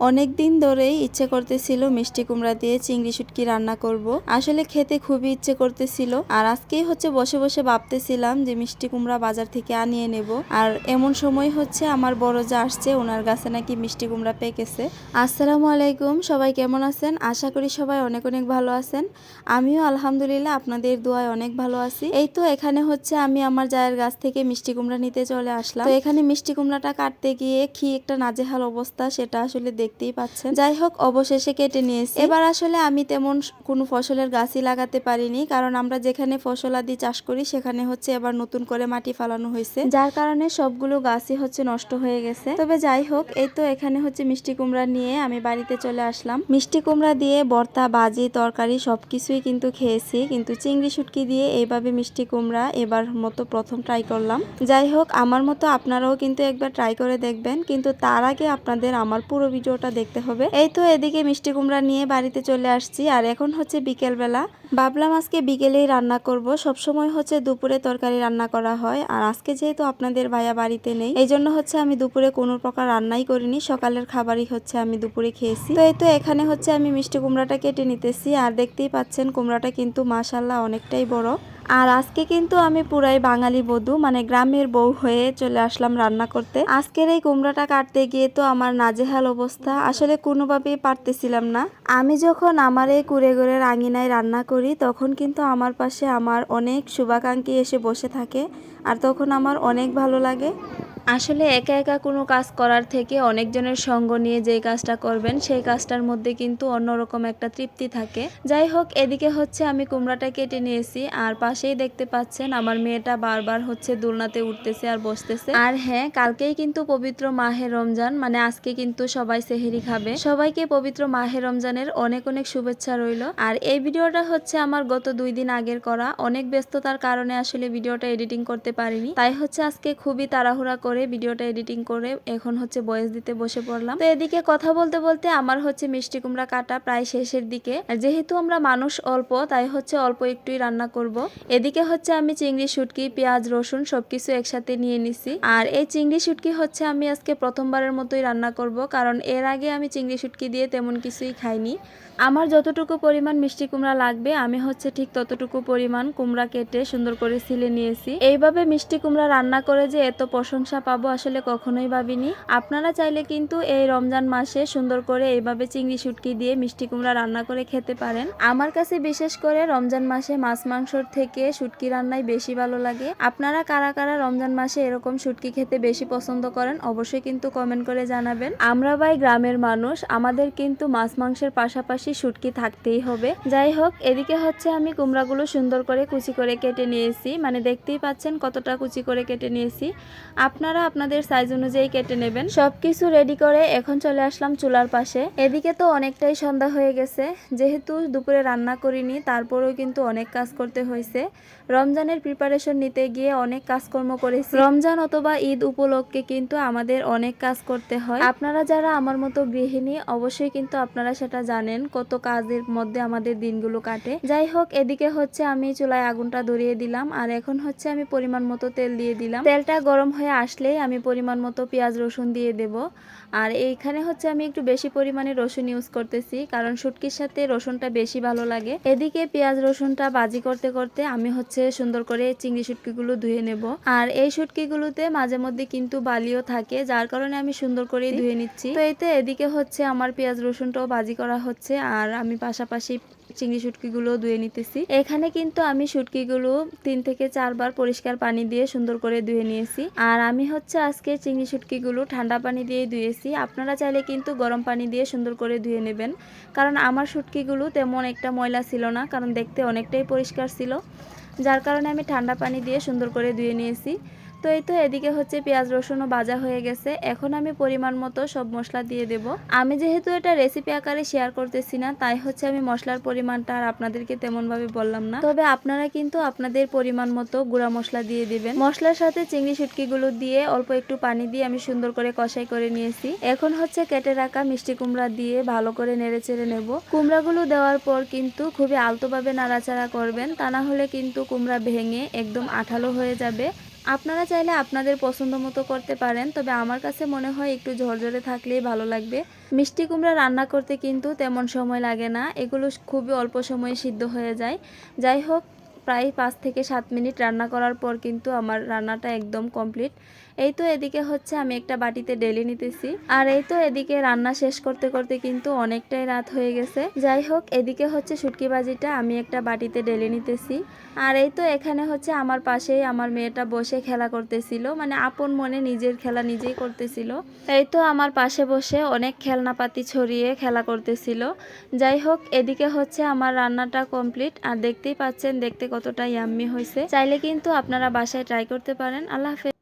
অনেক দিন ধরেই ইচ্ছে করতেছিল মিষ্টি কুমড়া দিয়ে চিংড়ি শুটকি রান্না করব। আসলে খেতে খুবই ইচ্ছে করতেছিল। আর আজকেই হচ্ছে বসে বসে ভাবতেছিলাম যে মিষ্টি কুমড়া বাজার থেকে আনিয়ে নেব। আর এমন সময় হচ্ছে আমার বড় যা আসছে, ওনার গাছে নাকি মিষ্টি কুমড়া পেকেছে। আসসালামু আলাইকুম, সবাই কেমন আছেন? আশা করি সবাই অনেক অনেক ভালো আছেন। আমিও আলহামদুলিল্লাহ আপনাদের দোয়ায় অনেক ভালো আছি। এই তো এখানে হচ্ছে আমি আমার জায়ের গাছ থেকে মিষ্টি কুমড়া নিতে চলে আসলাম। তো এখানে মিষ্টি কুমড়াটা কাটতে গিয়ে কি একটা নাজেহাল অবস্থা সেটা আসলে দেখতেই পাচ্ছেন। যাই হোক অবশেষে কেটে নিয়েছি। এবার আসলে আমি তেমন কোনো ফসলের গাছই লাগাতে পারিনি কারণ আমরা যেখানে ফসল আদি চাষ করি সেখানে হচ্ছে এবার নতুন করে মাটি ফালানো হয়েছে। যার কারণে সবগুলো গাছই হচ্ছে নষ্ট হয়ে গেছে। তবে যাই হোক এই তো এখানে হচ্ছে মিষ্টি কুমড়া নিয়ে আমি বাড়িতে চলে আসলাম। মিষ্টি কুমড়া দিয়ে ভর্তা বাজি তরকারি সবকিছুই কিন্তু খেয়েছি কিন্তু চিংড়ি শুটকি দিয়ে এইভাবে মিষ্টি কুমড়া এবার মতো প্রথম ট্রাই করলাম। যাই হোক আমার মতো আপনারাও কিন্তু একবার ট্রাই করে দেখবেন কিন্তু তার আগে আপনাদের আমার পুরো ভিডিওটা দেখতে হবে। এই তো এদিকে মিষ্টি কুমড়া নিয়ে বাড়িতে চলে আসছি, আর এখন হচ্ছে বিকেল বেলা ভাবলাম আজকে বিকেলেই রান্না করব সব সময় হচ্ছে দুপুরে তরকারি রান্না করা হয়, আর আজকে যেহেতু আপনাদের ভাইয়া বাড়িতে নেই, এই জন্য হচ্ছে আমি দুপুরে কোনো প্রকার রান্নাই করিনি, সকালের খাবারই হচ্ছে আমি দুপুরে খেয়েছি। তো এই তো এখানে হচ্ছে আমি মিষ্টি কুমড়াটা কেটে নিতেছি, আর দেখতেই পাচ্ছেন কুমড়াটা কিন্তু মাসাল্লাহ অনেকটাই বড়। আর আজকে কিন্তু আমি পুরাই বাঙালি বধু মানে গ্রামের বউ হয়ে চলে আসলাম রান্না করতে। আজকের এই কুমড়াটা কাটতে গিয়ে তো আমার নাজেহাল অবস্থা, আসলে কোনোভাবেই পারতেছিলাম না। আমি যখন আমার এই কুড়ে ঘরের আঙিনায় রান্না করি, তখন কিন্তু আমার পাশে আমার অনেক শুভাকাঙ্ক্ষী এসে বসে থাকে, আর তখন আমার অনেক ভালো লাগে। আসলে একা একা কোনো কাজ করার থেকে অনেকজনের সঙ্গ নিয়ে যে কাজটা করবেন, সেই কাজটার মধ্যে কিন্তু অন্যরকম একটা তৃপ্তি থাকে। যাই হোক, এদিকে হচ্ছে আমি কুমড়াটা কেটে নিয়েছি, আর পাশেই দেখতে পাচ্ছেন আমার মেয়েটা বারবার হচ্ছে দোলনাতে উঠতেছে আর বসতেছে। আর হ্যাঁ কালকেই কিন্তু পবিত্র মাহে রমজান মানে আজকে কিন্তু সবাই সেহেরি খাবে। সবাইকে পবিত্র মাহে রমজানের অনেক অনেক শুভেচ্ছা রইল। আর এই ভিডিওটা হচ্ছে আমার গত দুই দিন আগের করা। অনেক ব্যস্ততার কারণে আসলে ভিডিওটা এডিটিং করতে পারিনি। তাই হচ্ছে আজকে খুবই তাড়াহুড়া করে ভিডিওটা এডিটিং করে এখন হচ্ছে বয়েস দিতে বসে পড়লাম। তো এদিকে কথা বলতে বলতে আমার হচ্ছে মিষ্টি কুমড়া কাটা প্রায় শেষের দিকে। যেহেতু আমরা মানুষ অল্প, তাই হচ্ছে অল্প একটুই রান্না করব। এদিকে হচ্ছে আমি চিংড়ি, শুটকি, পেঁয়াজ, রসুন সবকিছু একসাথে নিয়ে নিছি। আর এই চিংড়ি, শুটকি হচ্ছে আমি আজকে প্রথমবারের মতোই রান্না করব, কারণ এর আগে আমি চিংড়ি, শুটকি দিয়ে তেমন কিছুই খাইনি। আমার যতটুকু পরিমাণ মিষ্টি কুমড়া লাগবে, আমি হচ্ছে ঠিক ততটুকু পরিমাণ কুমড়া কেটে সুন্দর করে সিলে নিয়েছি। এইভাবে মিষ্টি কুমড়া রান্না করে যে এত প্রশংসা পাবো আসলে কখনোই ভাবিনি। আপনারা চাইলে কিন্তু এই রমজান মাসে সুন্দর করে এইভাবে চিংড়ি শুটকি দিয়ে মিষ্টি কুমড়া রান্না করে খেতে পারেন। আমার কাছে বিশেষ করে রমজান মাসে মাছ মাংসর থেকে শুটকি রান্নাই বেশি ভালো লাগে। আপনারা কারা কারা রমজান মাসে এরকম শুটকি খেতে বেশি পছন্দ করেন অবশ্যই কিন্তু কমেন্ট করে জানাবেন। আমরা ভাই গ্রামের মানুষ, আমাদের কিন্তু মাছ মাংসের পাশাপাশি শুটকি থাকতেই হবে। যাই হোক, এদিকে হচ্ছে আমি কুমড়াগুলো সুন্দর করে কুচি করে কেটে নিয়েছি। মানে দেখতেই পাচ্ছেন কতটা কুচি করে কেটে নিয়েছি। আপনারা আপনাদের সাইজ অনুযায়ী কেটে নেবেন। সবকিছু রেডি করে এখন চলে আসলাম চুলার পাশে। এদিকে তো অনেকটাই সন্ধ্যা হয়ে গেছে। যেহেতু দুপুরে রান্না করিনি, তারপরেও কিন্তু অনেক কাজ করতে হয়েছে। রমজানের প্রিপারেশন নিতে গিয়ে অনেক কাজকর্ম করেছি। রমজান অথবা ঈদ উপলক্ষে কিন্তু আমাদের অনেক কাজ করতে হয়। আপনারা যারা আমার মতো গৃহিণী, অবশ্যই কিন্তু আপনারা সেটা জানেন কত কাজের মধ্যে আমাদের দিনগুলো কাটে। যাই হোক, এদিকে হচ্ছে আমি চুলায় আগুনটা ধরিয়ে দিলাম। আর এখন হচ্ছে আমি পরিমাণ মতো তেল দিয়ে দিলাম। তেলটা গরম হয়ে আসলেই আমি পরিমাণ মতো পেঁয়াজ, রসুন দিয়ে দেব। আর এইখানে হচ্ছে আমি একটু বেশি পরিমাণে রসুন ইউজ করতেছি, কারণ শুটকির সাথে রসুনটা বেশি ভালো লাগে। এদিকে পেঁয়াজ, রসুনটা বাজি করতে করতে আমি হচ্ছে সুন্দর করে চিংড়ি শুটকিগুলো ধুয়ে নেব। আর এই শুটকিগুলোতে মাঝে মধ্যে কিন্তু বালিও থাকে, যার কারণে আমি সুন্দর করে ধুয়ে নিচ্ছি। তো এতে এদিকে হচ্ছে আমার পেঁয়াজ, রসুনটাও বাজি করা হচ্ছে, আর আমি পাশাপাশি চিংড়ি শুটকিগুলো ধুয়ে নিতেছি। এখানে কিন্তু আমি শুটকিগুলো তিন থেকে চারবার পরিষ্কার পানি দিয়ে সুন্দর করে ধুয়ে নিয়েছি। আর আমি হচ্ছে আজকে চিংড়ি শুটকিগুলো ঠান্ডা পানি দিয়ে ধুয়েছি। আপনারা চাইলে কিন্তু গরম পানি দিয়ে সুন্দর করে ধুয়ে নেবেন। কারণ আমার শুটকিগুলো তেমন একটা ময়লা ছিল না, কারণ দেখতে অনেকটাই পরিষ্কার ছিল। যার কারণে আমি ঠান্ডা পানি দিয়ে সুন্দর করে ধুয়ে নিয়েছি। তো এই তো এদিকে হচ্ছে পেঁয়াজ রসুনও ভাজা হয়ে গেছে। এখন আমি পরিমাণ মতো সব মশলা দিয়ে দেব। আমি যেহেতু এটা রেসিপি আকারে শেয়ার করতেছি না, তাই হচ্ছে আমি মশলার পরিমাণটা আর আপনাদেরকে তেমনভাবে বললাম না। তবে আপনারা কিন্তু আপনাদের পরিমাণ মতো গুঁড়া মশলা দিয়ে দিবেন। মশলার সাথে চিংড়ি শুটকিগুলো দিয়ে অল্প একটু পানি দিয়ে আমি সুন্দর করে কষাই করে নিয়েছি। এখন হচ্ছে কেটে রাখা মিষ্টি কুমড়া দিয়ে ভালো করে নেড়ে চেড়ে নেব। কুমড়াগুলো দেওয়ার পর কিন্তু খুবই আলতোভাবে নাড়াচাড়া করবেন। তা না হলে কিন্তু কুমড়া ভেঙে একদম আঠালো হয়ে যাবে। আপনারা চাইলে আপনাদের পছন্দ মতো করতে পারেন, তবে আমার কাছে মনে হয় একটু ঝরঝরে থাকলেই ভালো লাগবে। মিষ্টি কুমড়া রান্না করতে কিন্তু তেমন সময় লাগে না, এগুলো খুবই অল্প সময়ে সিদ্ধ হয়ে যায়। যাই হোক, প্রায় পাঁচ থেকে সাত মিনিট রান্না করার পর কিন্তু আমার রান্নাটা একদম কমপ্লিট এই তো এদিকে হচ্ছে আমি একটা বাটিতে ডেলি নিতেছি। আর এই তো এদিকে রান্না শেষ করতে করতে কিন্তু অনেকটাই রাত হয়ে গেছে। যাই হোক, এদিকে হচ্ছে শুটকি ভাজিটা আমি একটা বাটিতে ডেলে নিতেছি। আর এই তো এখানে হচ্ছে আমার পাশেই আমার মেয়েটা বসে খেলা করতেছিল। মানে আপন মনে নিজের খেলা নিজেই করতেছিল। এই তো আমার পাশে বসে অনেক খেলনাপাতি ছড়িয়ে খেলা করতেছিল। যাই হোক, এদিকে হচ্ছে আমার রান্নাটা কমপ্লিট। আর দেখতেই পাচ্ছেন, দেখতে কতটা ইয়াম্মি হয়েছে। চাইলে কিন্তু আপনারা বাসায় ট্রাই করতে পারেন। আল্লাহ হাফেজ।